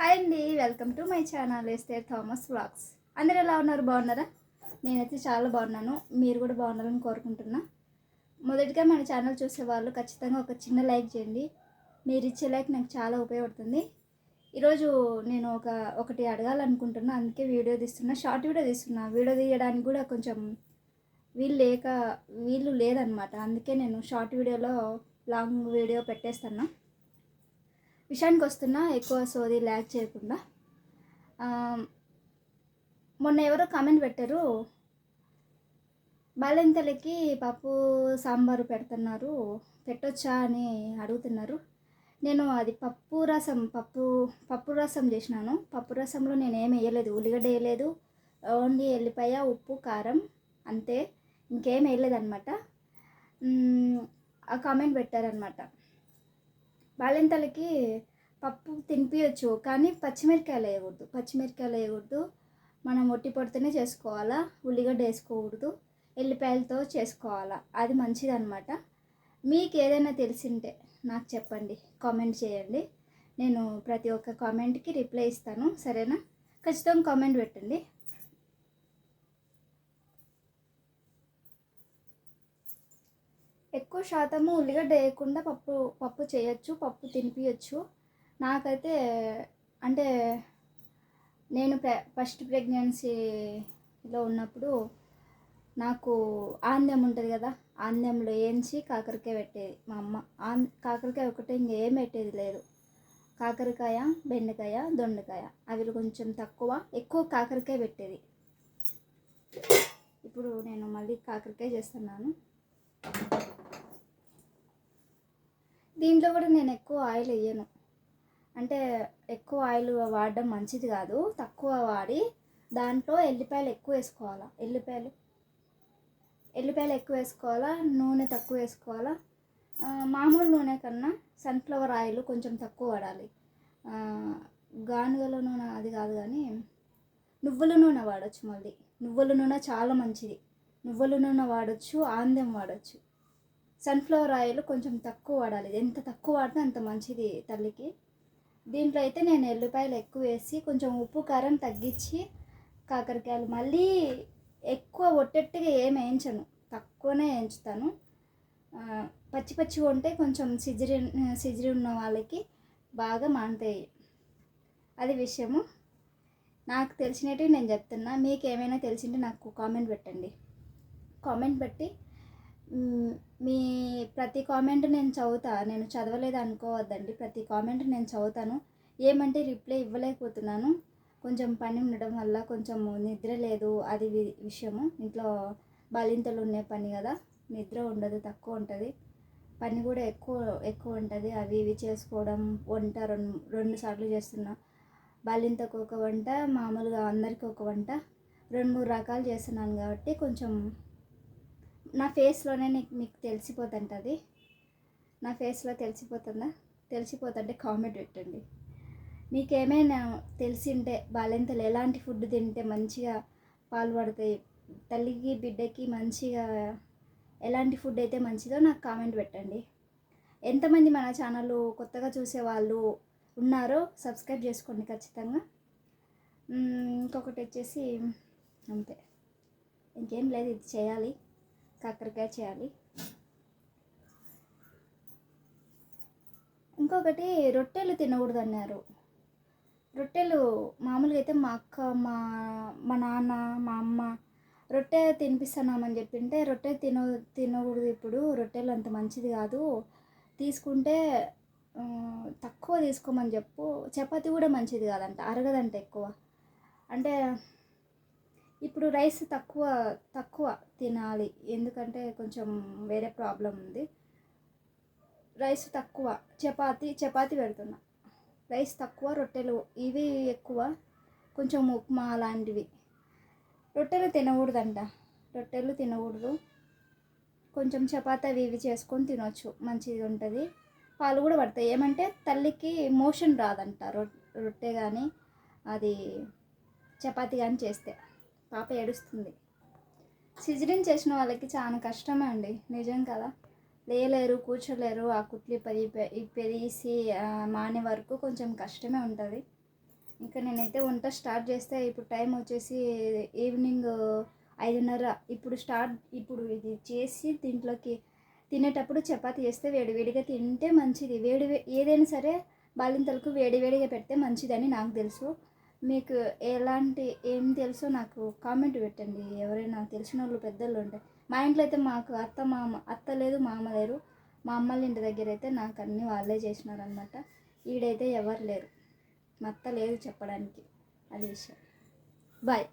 Hi అండి welcome to my channel Esther Thomas vlogs. అందరు ఎలా ఉన్నారు? బాగున్నారా? నేనైతే చాలా బాగున్నాను. మీరు కూడా బాగున్నారని కోరుకుంటున్నా. మొదటిగా మన ఛానల్ చూసే వాళ్ళు ఖచ్చితంగా ఒక చిన్న లైక్ చేయండి. మీరు ఇచ్చే లైక్ నాకు చాలా ఉపయోగపడుతుంది. ఈరోజు నేను ఒక ఒకటి అడగాలనుకుంటున్నా. అందుకే వీడియో తీస్తున్నా. షార్ట్ వీడియో తీస్తున్నా. వీడియో తీయడానికి కూడా కొంచెం వీలు లేక వీలు లేదనమాట అందుకే నేను షార్ట్ వీడియోలో లాంగ్ వీడియో పెట్టేస్తాను విషయానికి వస్తున్నా ఎక్కువ సోది ల్యాక్ చేయకుండా. మొన్న ఎవరో కామెంట్ పెట్టారు బాలింతలకి పప్పు సాంబారు పెడుతున్నారు పెట్టొచ్చా అని అడుగుతున్నారు. నేను అది పప్పు రసం పప్పు పప్పు రసం చేసినాను. పప్పు రసంలో నేను ఏం వేయలేదు. ఉల్లిగడ్డ వేయలేదు. ఓన్లీ ఎల్లిపాయ ఉప్పు కారం అంతే. ఇంకేం వేయలేదు అనమాట ఆ కామెంట్ పెట్టారనమాట బాలింతలకి పప్పు తినిపించచ్చు కానీ పచ్చిమిరకాయలు వేయకూడదు. పచ్చిమిరకాయలు వేయకూడదు. మనం ఒట్టి పొడితేనే చేసుకోవాలా? ఉల్లిగడ్డ వేసుకోకూడదు. ఎల్లిపాయలతో చేసుకోవాలా? అది మంచిది అనమాట మీకు ఏదైనా తెలిసింటే నాకు చెప్పండి. కామెంట్ చేయండి. నేను ప్రతి ఒక్క కామెంట్కి రిప్లై ఇస్తాను. సరేనా? ఖచ్చితంగా కామెంట్ పెట్టండి. ఎక్కువ శాతము ఉల్లిగడ్డ వేయకుండా పప్పు పప్పు చేయొచ్చు పప్పు తినిపించచ్చు నాకైతే అంటే నేను ఫస్ట్ ప్రెగ్నెన్సీలో ఉన్నప్పుడు నాకు ఆంద్యం ఉంటుంది కదా ఆంద్యంలో వేయించి కాకరకాయ పెట్టేది మా అమ్మ. ఆన్ కాకరకాయ ఒకటే ఇంకేం పెట్టేది లేదు. కాకరకాయ బెండకాయ దొండకాయ అవి కొంచెం తక్కువ ఎక్కువ కాకరకాయ పెట్టేది. ఇప్పుడు నేను మళ్ళీ కాకరకాయ చేస్తున్నాను. దీంట్లో కూడా నేను ఎక్కువ ఆయిల్ వేయను. అంటే ఎక్కువ ఆయిల్ వాడడం మంచిది కాదు తక్కువ వాడి దాంట్లో ఎల్లిపాయలు ఎక్కువ వేసుకోవాలా? ఎల్లిపాయలు? ఎల్లిపాయలు ఎక్కువ వేసుకోవాలా? నూనె తక్కువ వేసుకోవాలా? మామూలు నూనె కన్నా సన్ఫ్లవర్ ఆయిల్ కొంచెం తక్కువ వాడాలి. గానుగల నూనె అది కాదు కానీ నువ్వుల నూనె వాడచ్చు మళ్ళీ. నువ్వుల నూనె చాలా మంచిది. నువ్వుల నూనె వాడచ్చు ఆందెం వాడచ్చు. సన్ఫ్లవర్ ఆయిల్ కొంచెం తక్కువ వాడాలి. ఎంత తక్కువ వాడితే అంత మంచిది తల్లికి. దీంట్లో అయితే నేను ఎల్లిపాయలు ఎక్కువ వేసి కొంచెం ఉప్పు కారం తగ్గించి కాకరకాయలు మళ్ళీ ఎక్కువ ఒట్టెట్టుగా ఏం వేయించను. తక్కువనే వేయించుతాను. పచ్చి పచ్చి ఉంటే కొంచెం సిజిరి సిజిరి ఉన్న వాళ్ళకి బాగా మాంతాయి అది విషయము. నాకు తెలిసినవి నేను చెప్తున్నా. మీకు ఏమైనా తెలిసింటే నాకు కామెంట్ పెట్టండి. కామెంట్ పెట్టి మీ ప్రతి కామెంట్ నేను చదువుతా. నేను చదవలేదు అనుకోవద్దండి. ప్రతి కామెంట్ నేను చదువుతాను. ఏమంటే రిప్లై ఇవ్వలేకపోతున్నాను. కొంచెం పని ఉండడం వల్ల కొంచెం నిద్ర లేదు. అది వి- విషయము. ఇంట్లో బాలింతలు ఉండే పని కదా. నిద్ర ఉండదు. తక్కువ ఉంటుంది. పని కూడా ఎక్కువ ఎక్కువ ఉంటుంది. అవి ఇవి చేసుకోవడం వంట రెండు రెండు సార్లు చేస్తున్నా. బాలింతకు ఒక వంట మామూలుగా అందరికీ ఒక వంట. రెండు మూడు రకాలు చేస్తున్నాను కాబట్టి కొంచెం నా ఫేస్లోనే నీకు మీకు తెలిసిపోతుంటుంది నా ఫేస్లో తెలిసిపోతుందా? తెలిసిపోతుంటే కామెంట్ పెట్టండి. మీకు ఏమైనా తెలిసింటే బాలింతలు ఎలాంటి ఫుడ్ తింటే మంచిగా పాలు పడతాయి తల్లికి బిడ్డకి మంచిగా ఎలాంటి ఫుడ్ అయితే మంచిదో నాకు కామెంట్ పెట్టండి. ఎంతమంది మన ఛానల్ కొత్తగా చూసే వాళ్ళు ఉన్నారో సబ్స్క్రైబ్ చేసుకోండి ఖచ్చితంగా. ఇంకొకటి వచ్చేసి అంతే. ఇంకేం లేదు ఇది చేయాలి. కాకరకాయ చేయాలి. ఇంకొకటి రొట్టెలు తినకూడదు అన్నారు రొట్టెలు మామూలుగా అయితే మా అక్క మా మా నాన్న మా అమ్మ రొట్టె తినిపిస్తున్నామని చెప్పింటే రొట్టె తిన తినకూడదు ఇప్పుడు. రొట్టెలు అంత మంచిది కాదు. తీసుకుంటే తక్కువ తీసుకోమని చెప్పు. చపాతి కూడా మంచిది కాదంట అరగదంట ఎక్కువ. అంటే ఇప్పుడు రైస్ తక్కువ తక్కువ తినాలి. ఎందుకంటే కొంచెం వేరే ప్రాబ్లం ఉంది. రైస్ తక్కువ చపాతి చపాతి పెడుతున్నా. రైస్ తక్కువ రొట్టెలు ఇవి ఎక్కువ కొంచెం ఉప్మా అలాంటివి రొట్టెలు తినకూడదంట. రొట్టెలు తినకూడదు. కొంచెం చపాతి అవి ఇవి చేసుకొని తినొచ్చు. మంచిగా ఉంటుంది. పాలు కూడా పడతాయి. ఏమంటే తల్లికి మోషన్ రాదంట రొ రొట్టె కానీ అది చపాతి కానీ చేస్తే. పాప ఏడుస్తుంది. సిజరిన్ చేసిన వాళ్ళకి చాలా కష్టమే అండి. నిజం కదా? లేయలేరు కూర్చోలేరు ఆ కుట్లు పది పెరిసి మానే వరకు కొంచెం కష్టమే ఉంటుంది. ఇంకా నేనైతే వంట స్టార్ట్ చేస్తే ఇప్పుడు టైం వచ్చేసి ఈవినింగ్ ఐదున్నర. ఇప్పుడు స్టార్ట్ ఇప్పుడు ఇది చేసి దీంట్లోకి తినేటప్పుడు చపాతి చేస్తే వేడివేడిగా తింటే మంచిది. వేడి ఏదైనా సరే బాలింతలకు వేడివేడిగా పెడితే మంచిదని నాకు తెలుసు. మీకు ఎలాంటి ఏం తెలుసో నాకు కామెంట్ పెట్టండి. ఎవరైనా తెలిసిన వాళ్ళు పెద్దలు ఉంటే. మా ఇంట్లో అయితే మాకు అత్త మామ అత్త లేదు మామ లేరు. మా అమ్మల ఇంటి దగ్గర అయితే నాకు అన్నీ వాళ్ళే చేసినారనమాట ఈడైతే ఎవరు లేరు. మా అత్త లేదు చెప్పడానికి. అది విషయం. బాయ్